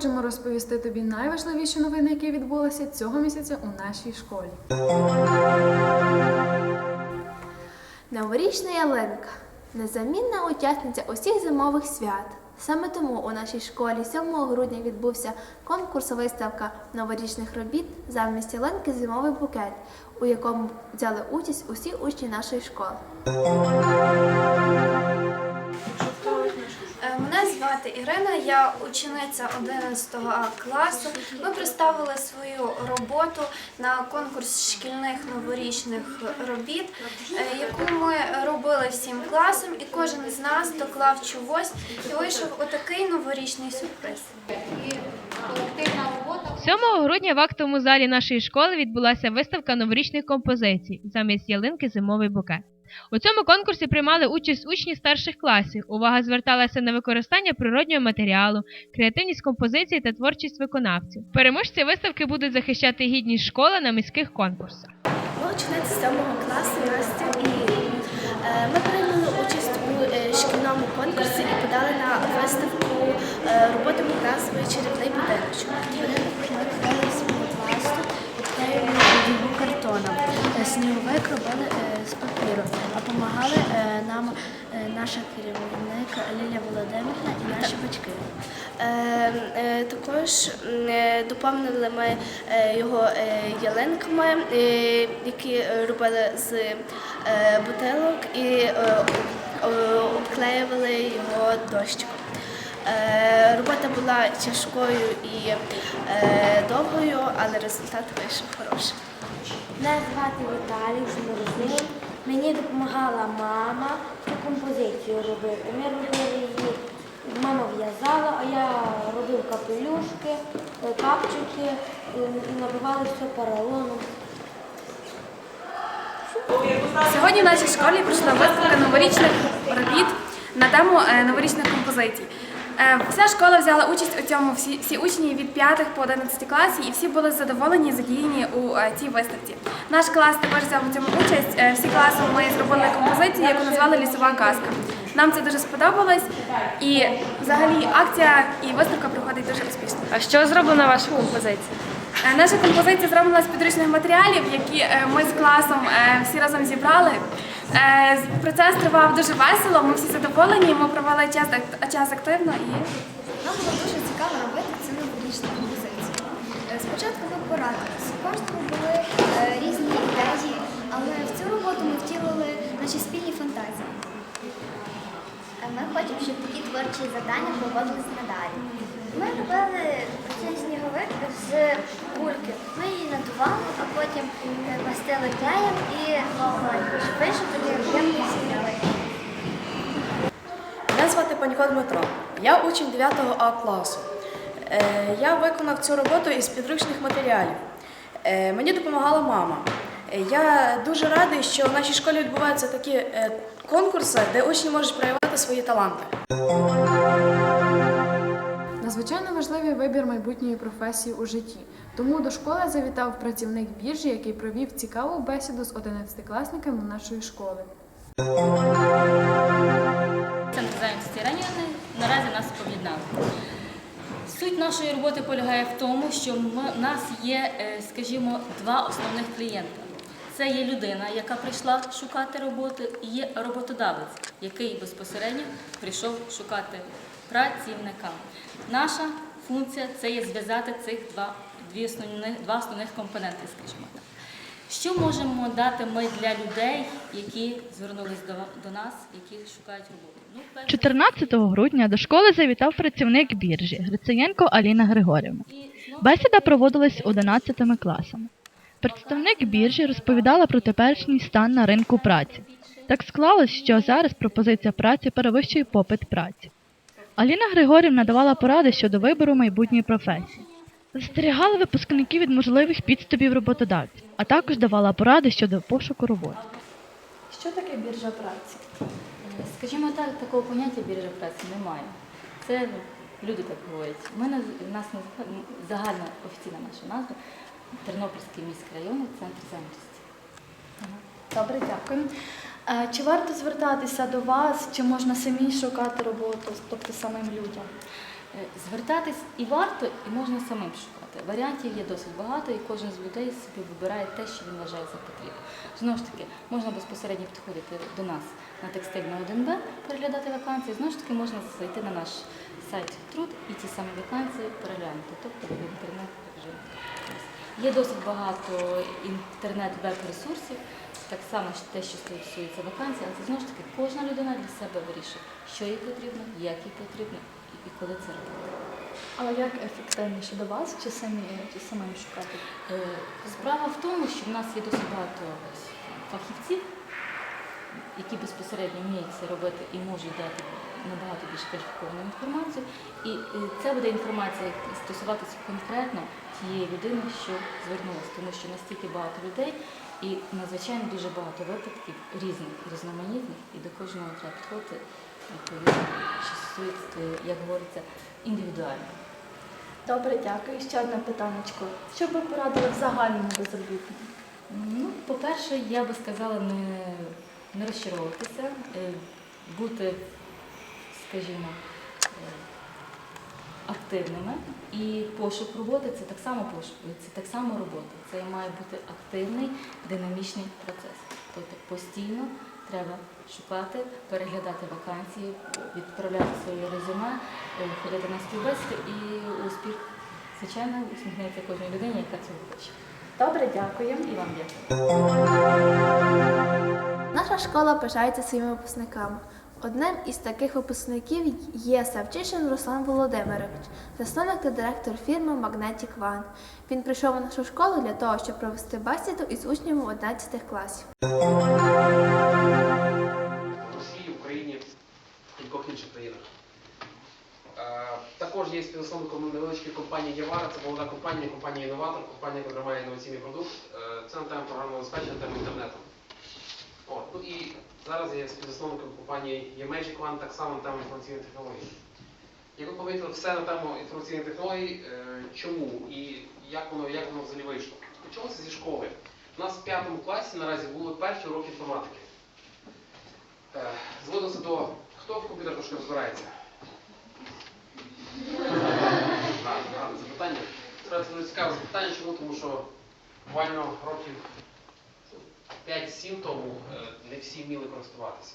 Хочемо розповісти тобі найважливіші новини, які відбулися цього місяця у нашій школі. Новорічна ялинка незамінна учасниця усіх зимових свят. Саме тому у нашій школі 7 грудня відбувся конкурс виставка новорічних робіт замість ялинки зимовий букет, у якому взяли участь усі учні нашої школи. Звати Ірина, я учениця 11 класу. Ми представили свою роботу на конкурс шкільних новорічних робіт, е, яку ми робили всім класом, і кожен з нас доклав чогось, і вийшов отакий новорічний сюрприз. 7 грудня в актовому залі нашої школи відбулася виставка новорічних композицій замість ялинки зимовий букет. У цьому конкурсі приймали участь учні старших класів. Увага зверталася на використання природнього матеріалу, креативність композицій та творчість виконавців. Переможці виставки будуть захищати гідність школи на міських конкурсах. Ми учениці 7 класу Настя і е, ми прийняли участь у е, шкільному конкурсі і подали на виставку е, роботи Мукасової чарівний будиночок. Ми подали свого класу відклеїли його картоном. Сніговик робили е, а допомагали е, нам е, наша керівник Лілія Володимирівна і наші батьки. Е, е, Також е, доповнили ми е, його е, ялинками, е, які робили з е, бутилок і обклеювали його дощиком. Е, Робота була тяжкою і е, довгою, але результат вийшов хороший. Мене звати Віталій Шмурзин. Мені допомагала мама цю композицію робити. Ми робили її, мама в'язала, а я робив капелюшки, капчики набивали все поролоном. Сьогодні в нашій школі пройшла виставка новорічних робіт на тему е, новорічних композицій. Е, Вся школа взяла участь у цьому, всі, всі учні від 5 по 11 класі, і всі були задоволені задіяні у е, цій виставці. Наш клас також взяв у цьому участь. Е, Всі класи ми зробили композицію, яку назвали Лісова казка. Нам це дуже сподобалось, і взагалі акція і виставка проходить дуже успішно. А що зроблена ваша композиція? Наша композиція зроблена з підручних матеріалів, які ми з класом всі разом зібрали. Е, Процес тривав дуже весело, ми всі задоволені, ми провели час, час активно і Нам було дуже цікаво робити цю новорічну композицію. Е, Спочатку ми порадилися. У кожного були е, різні ідеї, але в цю роботу ми втілили наші спільні фантазії. Ми хочемо, щоб такі творчі завдання проводились надалі. Ми робили сніговик з кульки. Ми її надували, а потім мастили клеєм і такий об'ємний сніговик. Мене звати Панько Дмитро. Я учень 9 А класу. Е, Я виконав цю роботу із підручних матеріалів. Е, Мені допомагала мама. Е, Я дуже радий, що в нашій школі відбуваються такі конкурси, де учні можуть проявити свої таланти. Надзвичайно важливий вибір майбутньої професії у житті. Тому до школи завітав працівник біржі, який провів цікаву бесіду з 11-класниками нашої школи. Центр зайнятості райони наразі нас об'єднали. Суть нашої роботи полягає в тому, що у нас є, е, скажімо, два основних клієнта. Це є людина, яка прийшла шукати роботу, і є роботодавець, який безпосередньо прийшов шукати працівника. Наша функція це є зв'язати цих два, дві основних, два основних компоненти, скажімо так. Що можемо дати ми для людей, які звернулись до, до нас, які шукають роботу? Ну, 14 грудня до школи завітав працівник біржі Грицеєнко Аліна Григорівна. Бесіда проводилась 11 класами. Представник біржі розповідала про теперішній стан на ринку праці. Так склалось, що зараз пропозиція праці перевищує попит праці. Аліна Григорівна давала поради щодо вибору майбутньої професії. Застерігала випускників від можливих підступів роботодавців, а також давала поради щодо пошуку роботи. Що таке біржа праці? Скажімо так, такого поняття біржа праці немає. Це ну, люди так говорять. У мене в нас загальна офіційна наша назва Тернопільський міський районний центр зайнятості. Добре, дякую. Е, Чи варто звертатися до вас, чи можна самі шукати роботу, тобто самим людям? Е, Звертатись і варто, і можна самим шукати. Варіантів є досить багато, і кожен з людей собі вибирає те, що він вважає за потрібне. Знову ж таки, можна безпосередньо підходити до нас на текстиль на 1Б, переглядати вакансії. Знову ж таки, можна зайти на наш сайт труд і ті самі вакансії переглянути, тобто в інтернет режимі. Є досить багато інтернет-веб-ресурсів, так само те, що стосується вакансій, але це знову ж таки кожна людина для себе вирішує, що їй потрібно, як їй потрібно і, коли це робити. Але як ефективніше до вас чи самі чи самим шукати? Е, Справа в тому, що в нас є досить багато фахівців, які безпосередньо вміють це робити і можуть дати набагато більш кваліфіковану інформацію. І е, це буде інформація стосуватися конкретно тієї людини, що звернулася, тому що настільки багато людей і надзвичайно дуже багато випадків різних, різноманітних, і до кожного треба підходити відповідно, що стосується, як говориться, індивідуально. Добре, дякую. Ще одне питаннячко. Що б ви порадили в загальному безробітному? Ну, по-перше, я би сказала не, не розчаровуватися, е, бути, скажімо, е, активними. І пошук роботи це так само пошук, це так само робота. Це має бути активний, динамічний процес. Тобто постійно треба шукати, переглядати вакансії, відправляти своє резюме, е, ходити на співбесіди і успіх, звичайно, усміхнеться кожній людині, яка цього хоче. Добре, дякую. І вам дякую. Наша школа пишається своїми випускниками. Одним із таких випускників є Савчишин Руслан Володимирович, засновник та директор фірми Magnetic One. Він прийшов у нашу школу для того, щоб провести бесіду із учнями 11 класів. в Росії, Україні і кількох інших країнах. Е, Також є співзасновником невеличкої компанії Євара, це молода компанія, компанія інноватор, компанія, яка має інноваційний продукт. Е, Це на тему програмного забезпечення, на тему інтернету. От. Ну і зараз я співзасновником компанії eMagic One, так само на тему інформаційних технологій. Як ви помітили, все на тему інформаційних технологій, е, чому і як воно, як воно взагалі вийшло. Почалося зі школи. У нас в п'ятому класі наразі були перші уроки інформатики. Е, Зводилося до хто в комп'ютер трошки розбирається? Запитання. Це дуже цікаве запитання, чому? Тому що буквально років 5-7 тому е, не всі вміли користуватися.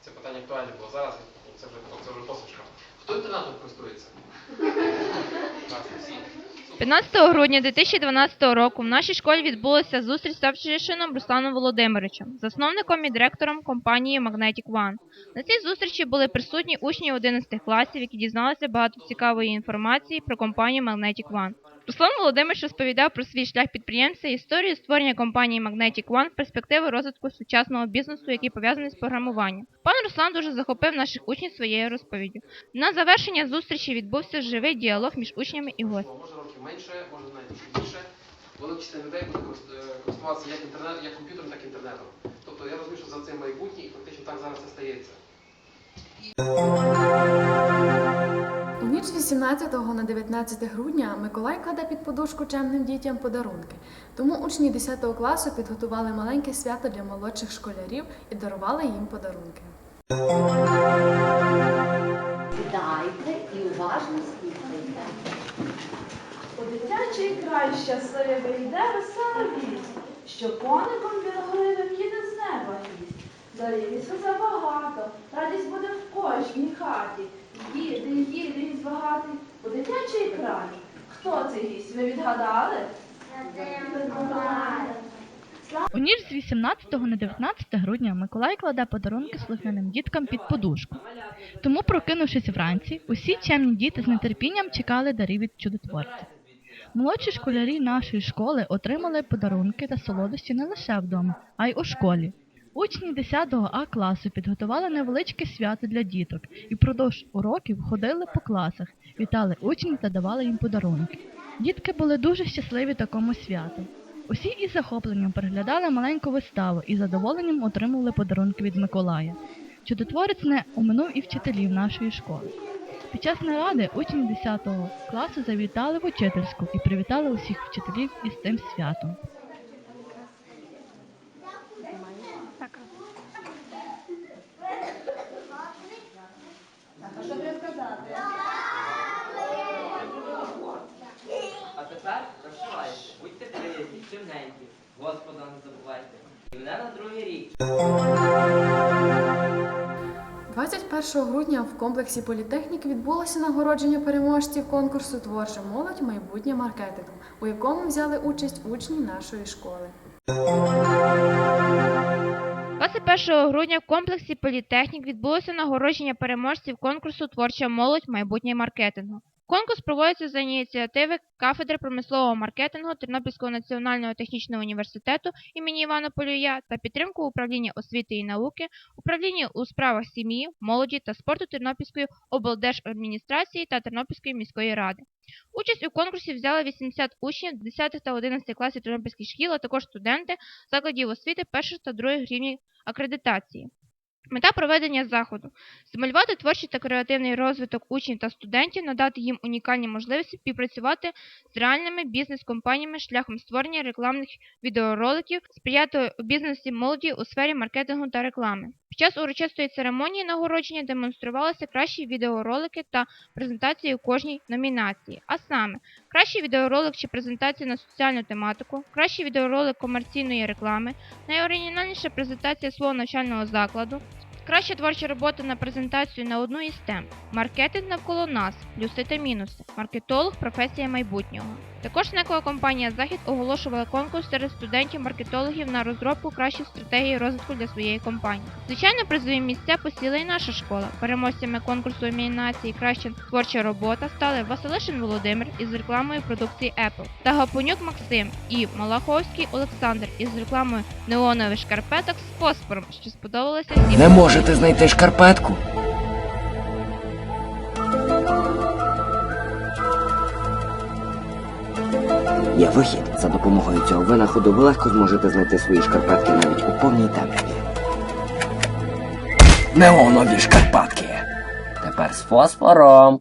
Це питання актуальне було зараз, це вже, це вже посмішка. Хто інтернетом користується? 15 грудня 2012 року в нашій школі відбулася зустріч з Савчишином Русланом Володимировичем, засновником і директором компанії Magnetic One. На цій зустрічі були присутні учні 11 класів, які дізналися багато цікавої інформації про компанію Magnetic One. Руслан Володимирович розповідав про свій шлях підприємця, історію створення компанії Magnetic One, перспективи розвитку сучасного бізнесу, який пов'язаний з програмуванням. Пан Руслан дуже захопив наших учнів своєю розповіддю. На завершення зустрічі відбувся живий діалог між учнями і гостями. Може років менше, може навіть більше. Велика частина людей буде е, користуватися як інтернет, як комп'ютером, так і інтернетом. Тобто я розумію, що за цим майбутнє і фактично так зараз це стається. Ніч з 18 на 19 грудня Миколай кладе під подушку чемним дітям подарунки. Тому учні 10 класу підготували маленьке свято для молодших школярів і дарували їм подарунки. Сідайте і уважно слухайте. У дитячий край щасливий йде весела вість, що коником білогривим їде з неба гість. Зарівісу забагато, радість буде в кожній хаті. Їде, їде гість багатий у дитячий край. Хто цей гість? Ви відгадали? У ніч з 18 на 19 грудня Миколай кладе подарунки слухняним діткам під подушку. Тому, прокинувшись вранці, усі чемні діти з нетерпінням чекали дарів від чудотворця. Молодші школярі нашої школи отримали подарунки та солодощі не лише вдома, а й у школі. Учні 10 А класу підготували невеличке свято для діток і впродовж уроків ходили по класах, вітали учнів та давали їм подарунки. Дітки були дуже щасливі такому святу. Усі із захопленням переглядали маленьку виставу і задоволенням отримували подарунки від Миколая. Чудотворець не оминув і вчителів нашої школи. Під час наради учні 10 класу завітали в учительську і привітали усіх вчителів із тим святом. Господа не забувайте. І мене на другий рік. 21 грудня в комплексі політехнік відбулося нагородження переможців конкурсу Творча молодь майбутнє маркетингу, у якому взяли участь учні нашої школи. 21 грудня в комплексі політехнік відбулося нагородження переможців конкурсу Творча молодь майбутнє маркетингу, Конкурс проводиться за ініціативи кафедри промислового маркетингу Тернопільського національного технічного університету імені Івана Полюя та підтримку управління освіти і науки, управління у справах сім'ї, молоді та спорту Тернопільської облдержадміністрації та Тернопільської міської ради. Участь у конкурсі взяли 80 учнів 10 та 11 класів Тернопільських шкіл, а також студенти закладів освіти перших та других рівнів акредитації. Мета проведення заходу стимулювати творчий та креативний розвиток учнів та студентів, надати їм унікальні можливості співпрацювати з реальними бізнес-компаніями шляхом створення рекламних відеороликів, сприяти бізнесі молоді у сфері маркетингу та реклами. Під час урочистої церемонії нагородження демонструвалися кращі відеоролики та презентації у кожній номінації, а саме кращий відеоролик чи презентація на соціальну тематику, кращий відеоролик комерційної реклами, найоригінальніша презентація свого навчального закладу, краща творча робота на презентацію на одну із тем, маркетинг навколо нас, плюси та мінуси, маркетолог професія майбутнього. Також некова компанія Захід оголошувала конкурс серед студентів-маркетологів на розробку кращих стратегій розвитку для своєї компанії. Звичайно, призові місця посіла і наша школа. Переможцями конкурсу номінації Краща творча робота стали Василишин Володимир із рекламою продукції Apple та Гапонюк Максим і Малаховський Олександр із рекламою неонових шкарпеток з фосфором, що сподобалося всім. Не можете знайти шкарпетку? Є вихід. За допомогою цього винаходу ви легко зможете знайти свої шкарпетки навіть у повній темряві. Неонові шкарпетки. Тепер з фосфором.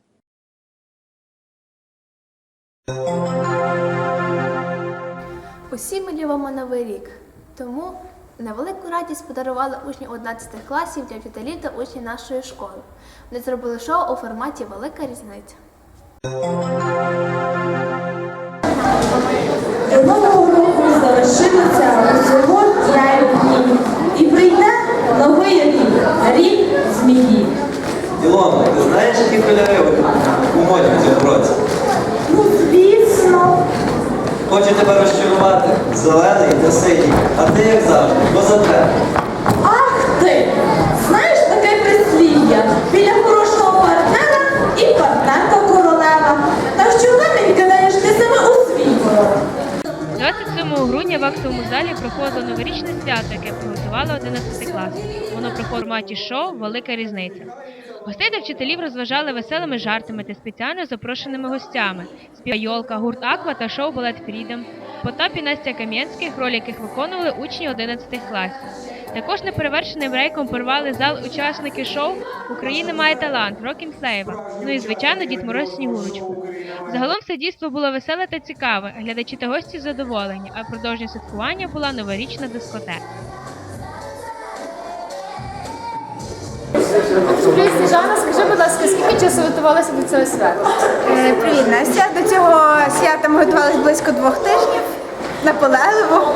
Усі ми любимо новий рік, тому невелику радість подарували учні 11 класів для вчителів та учнів нашої школи. Вони зробили шоу у форматі Велика різниця. Змії. Ілона, ти знаєш, які кольори у моді в цьому році? Ну, звісно. Хочу тебе розчарувати. Зелений та синій. А ти як завжди, поза тебе. Ах ти! Знаєш таке прислів'я? Біля хорошого партнера і партнерка королева. Так що не кидаєш ти себе у свій ворог. 27 грудня в актовому залі проходило новорічне свято, яке приготувало 11 клас. Воно в форматі шоу Велика різниця. Гостей та вчителів розважали веселими жартами та спеціально запрошеними гостями. Співа Йолка, гурт Аква та шоу Балет Фрідом. Потап і Настя Кам'янських, роль яких виконували учні 11 класів. Також неперевершеним рейком порвали зал учасники шоу Україна має талант Рокім Слеєва. Ну і звичайно Дід Мороз Снігурочку. Загалом все дійство було веселе та цікаве. Глядачі та гості задоволені, а продовження святкування була новорічна дискотека. Привіт, Сніжана, скажи, будь ласка, скільки часу готувалися до цього свята? Е, Привіт, Настя. До цього свята ми готувалися близько двох тижнів. Наполегливо.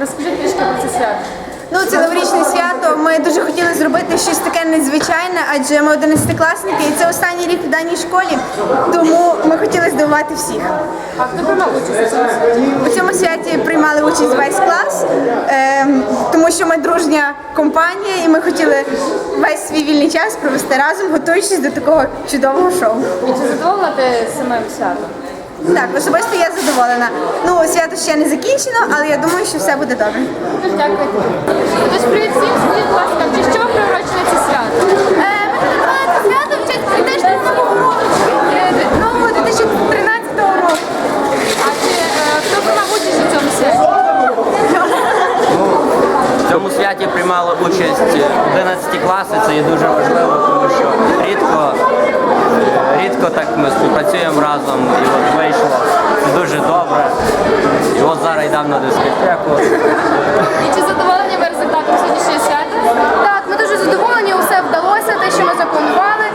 Розкажи трішки про це свято. Ну, це новорічне свято. Ми дуже хотіли зробити щось таке незвичайне, адже ми 11-класники, і це останній рік в даній школі. Тому ми хотіли здивувати всіх. А хто приймав участь у цьому святі? У цьому святі приймали участь весь клас, ем, тому що ми дружня компанія, і ми хотіли весь свій вільний час провести разом, готуючись до такого чудового шоу. І чи задоволена ти самим святом? Так, особисто я задоволена. Ну, свято ще не закінчено, але я думаю, що все буде добре. Дякую. Тож привіт всім, скажіть, будь ласка, чи що приурочене це свято? Це свято в честь прийдешнього нового року. Е, Нового 2013 року. А чи е, хто приймав участь у цьому святі? В цьому святі приймали участь 11 класи. Це є дуже важливо, тому що рідко, е, рідко так ми співпрацюємо разом. І от вийшло це дуже добре. І от зараз йдемо на дискотеку. І чи задоволені ви сьогоднішнє свято? Так, ми дуже задоволені, усе вдалося, те, що ми запланували.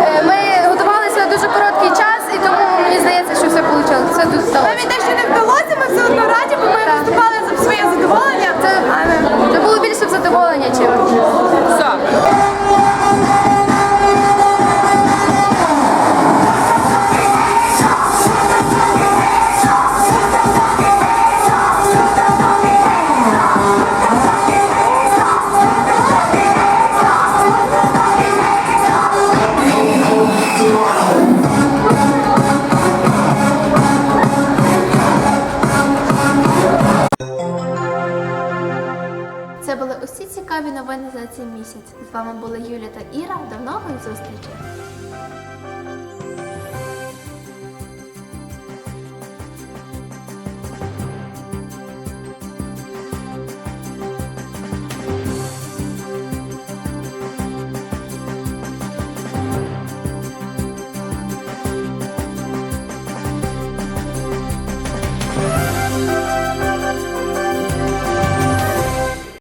Е, Ми готувалися дуже короткий час, і тому мені здається, що все вийшло. Все тут вдалося. Це були усі цікаві новини за цей місяць. З вами були Юля та Іра. До нових зустрічей!